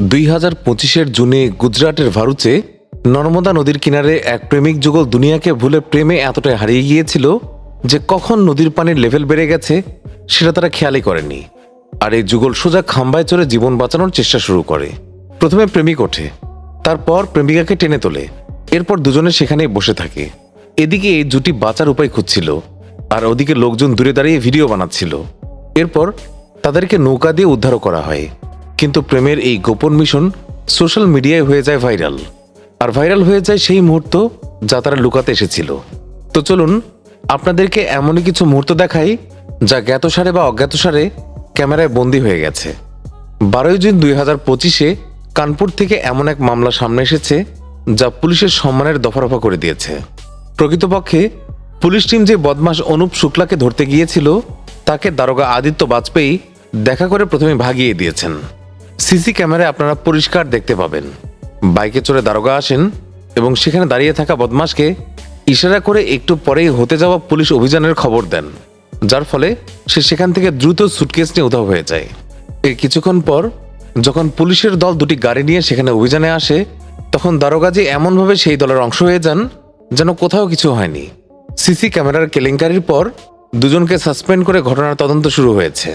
দুই হাজার পঁচিশের জুনে গুজরাটের ভারুচে নর্মদা নদীর কিনারে এক প্রেমিক যুগল দুনিয়াকে ভুলে প্রেমে এতটাই হারিয়ে গিয়েছিল যে কখন নদীর পানির লেভেল বেড়ে গেছে সেটা তারা খেয়ালই করেনি আর এই যুগল সোজা খাম্বায় চড়ে জীবন বাঁচানোর চেষ্টা শুরু করে। প্রথমে প্রেমিক ওঠে, তারপর প্রেমিকাকে টেনে তোলে, এরপর দুজনে সেখানে বসে থাকে। এদিকে এই জুটি বাঁচার উপায় খুঁজছিল, আর ওদিকে লোকজন দূরে দাঁড়িয়ে ভিডিও বানাচ্ছিল। এরপর তাদেরকে নৌকা দিয়ে উদ্ধারও করা হয়। কিন্তু প্রেমের এই গোপন মিশন সোশ্যাল মিডিয়ায় হয়ে যায় ভাইরাল। আর ভাইরাল হয়ে যায় সেই মুহূর্ত যা তারা লুকাতে এসেছিল। তো চলুন, আপনাদেরকে এমনই কিছু মুহূর্ত দেখাই যা জ্ঞাতসারে বা অজ্ঞাতসারে ক্যামেরায় বন্দী হয়ে গেছে। বারোই জুন দুই হাজার পঁচিশে কানপুর থেকে এমন এক মামলা সামনে এসেছে যা পুলিশের সম্মানের দফারফা করে দিয়েছে। প্রকৃতপক্ষে, পুলিশ টিম যে বদমাস অনুপ শুক্লাকে ধরতে গিয়েছিল, তাকে দারোগা আদিত্য বাজপেয়ী দেখা করে প্রথমে ভাগিয়ে দিয়েছেন। সিসি ক্যামেরায় আপনারা পরিষ্কার দেখতে পাবেন। বাইকে চড়ে দারোগা আসেন এবং সেখানে দাঁড়িয়ে থাকা বদমাসকে ইশারা করে একটু পরেই হতে যাওয়া পুলিশ অভিযানের খবর দেন, যার ফলে সে সেখান থেকে দ্রুত সুটকেস নিয়ে উধাও হয়ে যায়। এর কিছুক্ষণ পর যখন পুলিশের দল দুটি গাড়ি নিয়ে সেখানে অভিযানে আসে, তখন দারোগাজি এমনভাবে সেই দলের অংশ হয়ে যান যেন কোথাও কিছু হয়নি। সিসি ক্যামেরার কেলেঙ্কারির পর দুজনকে সাসপেন্ড করে ঘটনার তদন্ত শুরু হয়েছে।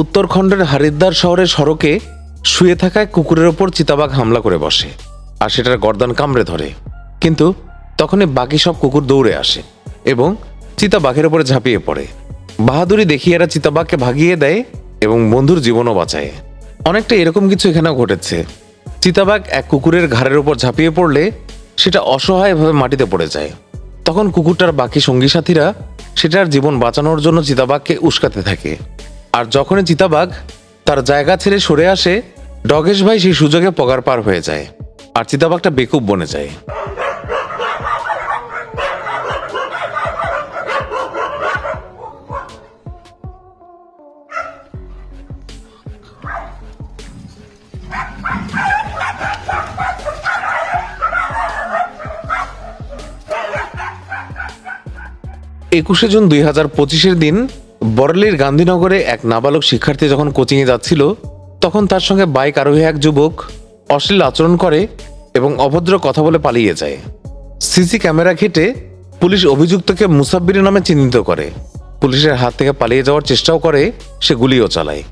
উত্তরখণ্ডের হরিদ্বার শহরের সড়কে শুয়ে থাকায় কুকুরের ওপর চিতাবাঘ হামলা করে বসে, আর সেটার গর্দান কামড়ে ধরে। কিন্তু তখনই বাকি সব কুকুর দৌড়ে আসে এবং চিতাবাঘের ওপরে ঝাঁপিয়ে পড়ে। বাহাদুরি দেখিয়ে এরা চিতাবাঘকে ভাগিয়ে দেয় এবং বন্ধুর জীবনও বাঁচায়। অনেকটা এরকম কিছু এখানেও ঘটেছে। চিতাবাঘ এক কুকুরের ঘাড়ের ওপর ঝাঁপিয়ে পড়লে সেটা অসহায়ভাবে মাটিতে পড়ে যায়। তখন কুকুরটার বাকি সঙ্গী সাথীরা সেটার জীবন বাঁচানোর জন্য চিতাবাঘকে উস্কাতে থাকে। আর যখনই চিতাবাঘ তার জায়গা ছেড়ে সরে আসে, ডগেশ ভাই সেই সুযোগে পগার পার হয়ে যায়। আর চিতাবাঘটা বেকুব বনে যায়। একুশে জুন দুই হাজার পঁচিশের দিন বরলির গান্ধীনগরে এক নাবালক শিক্ষার্থী যখন কোচিংয়ে যাচ্ছিল, তখন তার সঙ্গে বাইক আরোহী এক যুবক অশ্লীল আচরণ করে এবং অভদ্র কথা বলে পালিয়ে যায়। সিসি ক্যামেরা ঘেটে পুলিশ অভিযুক্তকে মুসাব্বির নামে চিহ্নিত করে। পুলিশের হাত থেকে পালিয়ে যাওয়ার চেষ্টাও করে, সে গুলিও চালায়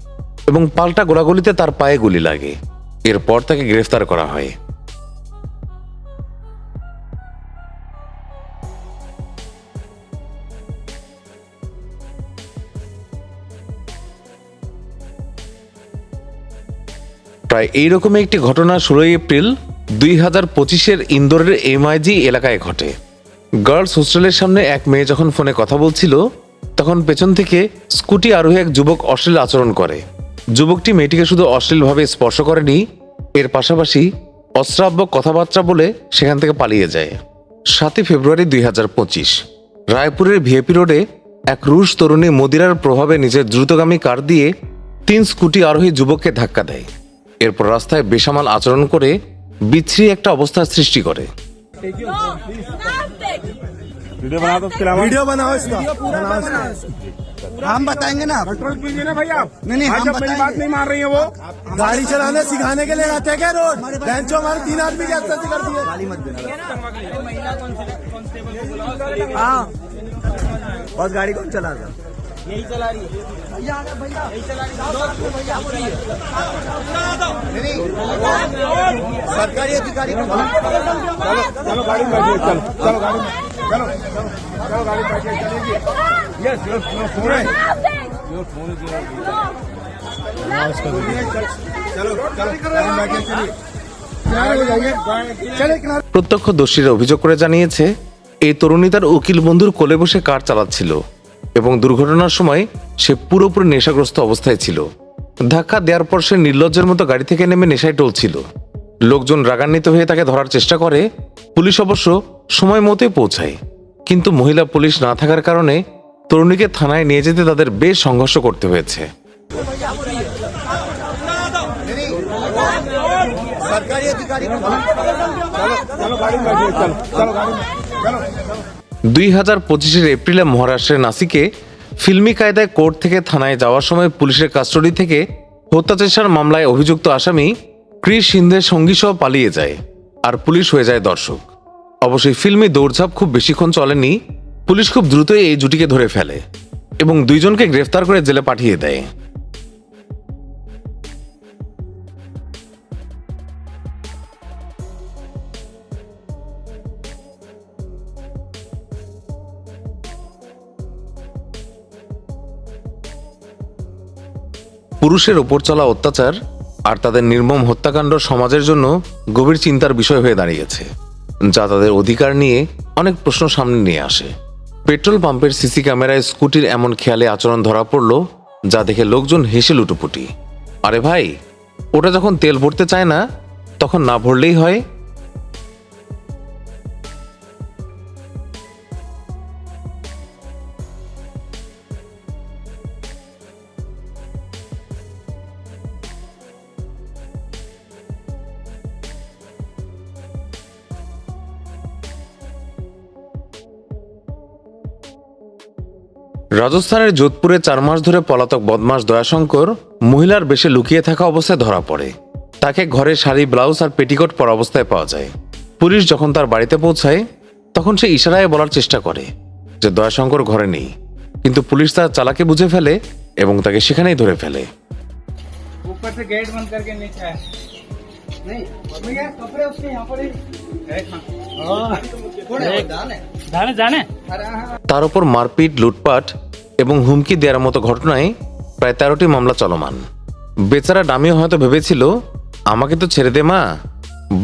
এবং পাল্টা গোলাগুলিতে তার পায়ে গুলি লাগে। এরপর তাকে গ্রেফতার করা হয়। প্রায় এইরকমই একটি ঘটনা ষোলোই এপ্রিল দুই হাজার পঁচিশের ইন্দোরের এমআইজি এলাকায় ঘটে। গার্লস হোস্টেলের সামনে এক মেয়ে যখন ফোনে কথা বলছিল, তখন পেছন থেকে স্কুটি আরোহী এক যুবক অশ্লীল আচরণ করে। যুবকটি মেয়েটিকে শুধু অশ্লীলভাবে স্পর্শ করেনি, এর পাশাপাশি অশ্রাব্য কথাবার্তা বলে সেখান থেকে পালিয়ে যায়। সাতই ফেব্রুয়ারি দুই হাজার পঁচিশ, রায়পুরের ভিএপি রোডে এক রুশ তরুণী মদিরার প্রভাবে নিজের দ্রুতগামী কার দিয়ে তিন স্কুটি আরোহী যুবককে ধাক্কা দেয়। এরপর রাস্তায় বেসামাল আচরণ করে বিচ্ছিরি একটা অবস্থার সৃষ্টি করে वीडियो बना दो उसके अलावा वीडियो बनाओ इसका बनाओ इसका हम बताएंगे ना कंट्रोल कीजिए ना भैया नहीं, नहीं, आज हम जब मेरी बताएंगे। बात नहीं मान रही है वो गाड़ी चलाने सिखाने के लिए आते हैं क्या रोड बेंचो हमारे तीन आदमी की एक्सरसाइज कर दिए हाँ बस गाड़ी कौन चला था सरकारी अधिकारी को चलो गाड़ी में बैठिए चलो चलो गाड़ी में चलो चलो चलो गाड़ी में बैठिए चलिए यस योर फोन है योर फोन चलो चलो गाड़ी में बैठिए चलिए किनारे हो जाइए चले किनारे প্রত্যক্ষদর্শীরা অভিযোগ করে জানিয়েছে এই তরুণী তার উকিল বন্ধুর কোলে বসে কার চালাচ্ছিল এবং দুর্ঘটনার সময় সে পুরোপুরি নেশাগ্রস্ত অবস্থায় ছিল ধাক্কা দেওয়ার পর সে নির্লজ্জের মতো গাড়ি থেকে নেমে নেশায় টলছিল লোকজন রাগান্বিত হয়ে তাকে ধরার চেষ্টা করে পুলিশ অবশ্য সময় মতোই পৌঁছায় কিন্তু মহিলা পুলিশ না থাকার কারণে তরুণীকে থানায় নিয়ে যেতে তাদের বেশ সংঘর্ষ করতে হয়েছে सरकारी अधिकारी দুই হাজার পঁচিশের এপ্রিলে মহারাষ্ট্রের নাসিকে ফিল্মি কায়দায় কোর্ট থেকে থানায় যাওয়ার সময় পুলিশের কাস্টডি থেকে হত্যা চেষ্টার মামলায় অভিযুক্ত আসামি ক্রিস সিন্ধের সঙ্গীসহ পালিয়ে যায় আর পুলিশ হয়ে যায় দর্শক। অবশ্যই ফিল্মি দৌড়ঝাঁপ খুব বেশিক্ষণ চলেনি পুলিশ খুব দ্রুতই এই জুটিকে ধরে ফেলে এবং দুইজনকে গ্রেফতার করে জেলে পাঠিয়ে দেয়। পুরুষের ওপর চলা অত্যাচার আর তাদের নির্মম হত্যাকাণ্ড সমাজের জন্য গভীর চিন্তার বিষয় হয়ে দাঁড়িয়েছে, যা তাদের অধিকার নিয়ে অনেক প্রশ্ন সামনে নিয়ে আসে। পেট্রোল পাম্পের সিসি ক্যামেরায় স্কুটির এমন খেয়ালে আচরণ ধরা পড়ল, যা দেখে লোকজন হেসে লুটোপুটি। আরে ভাই, ওটা যখন তেল ভরতে চায় না, তখন না ভরলেই হয় রাজস্থানের যোধপুরে চার মাস ধরে পলাতক বদমাস দয়াশঙ্কর মহিলার বেশে লুকিয়ে থাকা অবস্থায় ধরা পড়ে। তাকে ঘরে শাড়ি ব্লাউজ আর পেটিকোট পরা অবস্থায় পাওয়া যায়। পুলিশ যখন তার বাড়িতে পৌঁছায় তখন সে ইশারায় বলার চেষ্টা করে যে দয়াশঙ্কর ঘরে নেই। কিন্তু পুলিশ তার চালাকে বুঝে ফেলে এবং তাকে সেখানেই ধরে ফেলে। তার উপর মারপিট, লুটপাট এবং হুমকি দেওয়ার মতো ঘটনায় প্রায় তেরোটি মামলা চলমান। বেচারা ডামিও হয়তো ভেবেছিল, আমাকে তো ছেড়ে দে মা।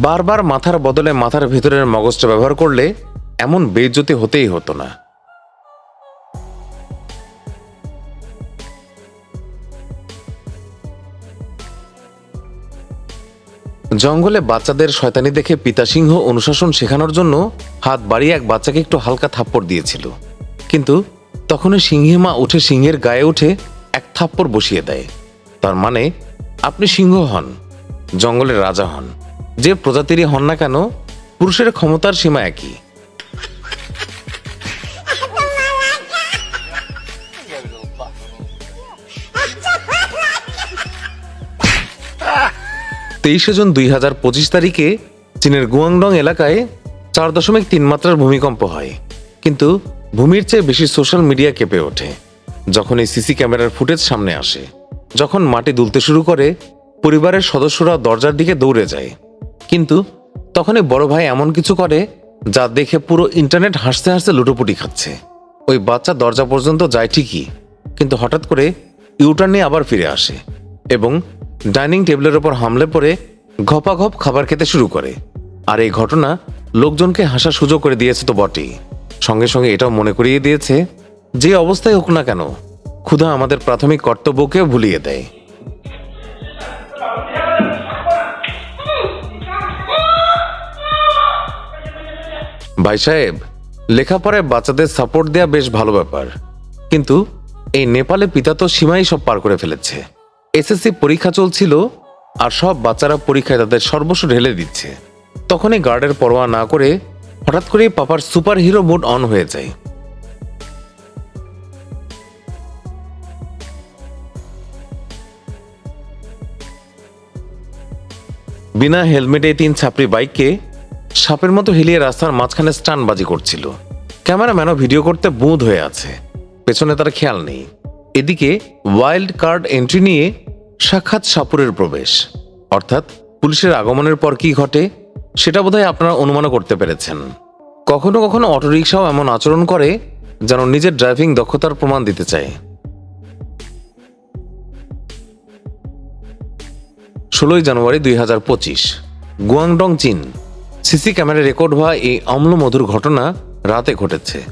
বারবার মাথার বদলে মাথার ভেতরের মগজটা ব্যবহার করলে এমন বেজ্যোতি হতেই হতো না। জঙ্গলে বাচ্চাদের শয়তানি দেখে পিতা সিংহ অনুশাসন শেখানোর জন্য হাত বাড়িয়ে এক বাচ্চাকে একটু হালকা থাপ্পড় দিয়েছিল। কিন্তু তখনই সিংহে মা উঠে সিংহের গায়ে উঠে এক থাপ্পড় বসিয়ে দেয়। তার মানে আপনি সিংহ হন, জঙ্গলের রাজা হন। যে প্রজাতিরই হন না কেন, পুরুষের ক্ষমতার সীমা একই। তেইশে জুন দুই হাজার পঁচিশ তারিখে চীনের গুয়াংডং এলাকায় চার দশমিক তিন মাত্রার ভূমিকম্প হয়। কিন্তু ভূমির চেয়ে বেশি সোশ্যাল মিডিয়া কেঁপে ওঠে, যখন এই সিসি ক্যামেরার ফুটেজ সামনে আসে। যখন মাটি দুলতে শুরু করে, পরিবারের সদস্যরা দরজার দিকে দৌড়ে যায়। কিন্তু তখনই বড় ভাই এমন কিছু করে, যা দেখে পুরো ইন্টারনেট হাসতে হাসতে লুটোপুটি খাচ্ছে। ওই বাচ্চা দরজা পর্যন্ত যায় ঠিকই, কিন্তু হঠাৎ করে ইউটার নিয়ে আবার ফিরে আসে এবং ডাইনিং টেবিলের ওপর হামলে পড়ে ঘপাঘপ খাবার খেতে শুরু করে। আর এই ঘটনা লোকজনকে হাসার সুযোগ করে দিয়েছে তো বটেই। সঙ্গে সঙ্গে এটাও মনে করিয়ে দিয়েছে, যে অবস্থায় হোক না কেন, ক্ষুধা আমাদের প্রাথমিক কর্তব্যকেও ভুলিয়ে দেয়। ভাই সাহেব, লেখাপড়ায় বাচ্চাদের সাপোর্ট দেওয়া বেশ ভালো ব্যাপার। কিন্তু এই নেপালে পিতা তো সীমাই সব পার করে ফেলেছে। এসএসসি পরীক্ষা চলছিল আর সব বাচ্চারা পরীক্ষায় তাদের সর্বস্ব ঢেলে দিচ্ছে। তখনই গার্ডের পরোয়া না করে হঠাৎ করেই পাপার সুপার হিরো মোড অন হয়ে যায়। বিনা হেলমেটে তিন ছাপড়ি বাইককে সাপের মতো হেলিয়ে রাস্তার মাঝখানে স্টানবাজি করছিল। ক্যামেরাম্যানও ভিডিও করতে বুঁদ হয়ে আছে। পেছনে তার খেয়াল নেই। এদিকে ওয়াইল্ড কার্ড এন্ট্রি নিয়ে সাক্ষাৎ সাপুরের প্রবেশ। অর্থাৎ পুলিশের আগমনের পর কি ঘটে, সেটা বোধহয় আপনারা অনুমান করতে পেরেছেন। কখনো কখনো অটোরিকশাও এমন আচরণ করে যেন নিজের ড্রাইভিং দক্ষতার প্রমাণ দিতে চায়। ষোলোই জানুয়ারি দুই হাজার পঁচিশ, গুয়াংডং, চীন। সিসি ক্যামেরায় রেকর্ড হওয়া এই অম্লমধুর ঘটনা রাতে ঘটেছে।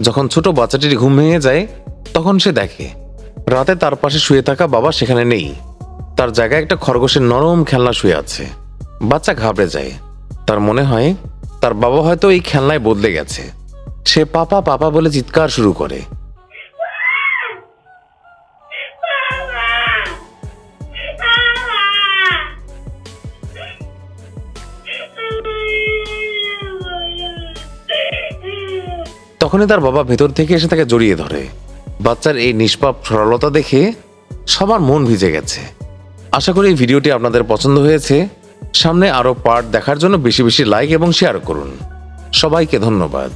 যখন ছোট বাচ্চাটির ঘুম ভেঙে যায়, তখন সে দেখে রাতে তার পাশে শুয়ে থাকা বাবা সেখানে নেই। তার জায়গায় একটা খরগোশের নরম খেলনা শুয়ে আছে। বাচ্চা ঘাবড়ে যায়। তার মনে হয়, তার বাবা হয়তো এই খেলনায় বদলে গেছে। সে পাপা পাপা বলে চিৎকার শুরু করে। তখনই তার বাবা ভেতর থেকে এসে তাকে জড়িয়ে ধরে। বাচ্চার এই নিষ্পাপ সরলতা দেখে সবার মন ভিজে গেছে। আশা করি এই ভিডিওটি আপনাদের পছন্দ হয়েছে। সামনে আরও পার্ট দেখার জন্য বেশি বেশি লাইক এবং শেয়ার করুন। সবাইকে ধন্যবাদ।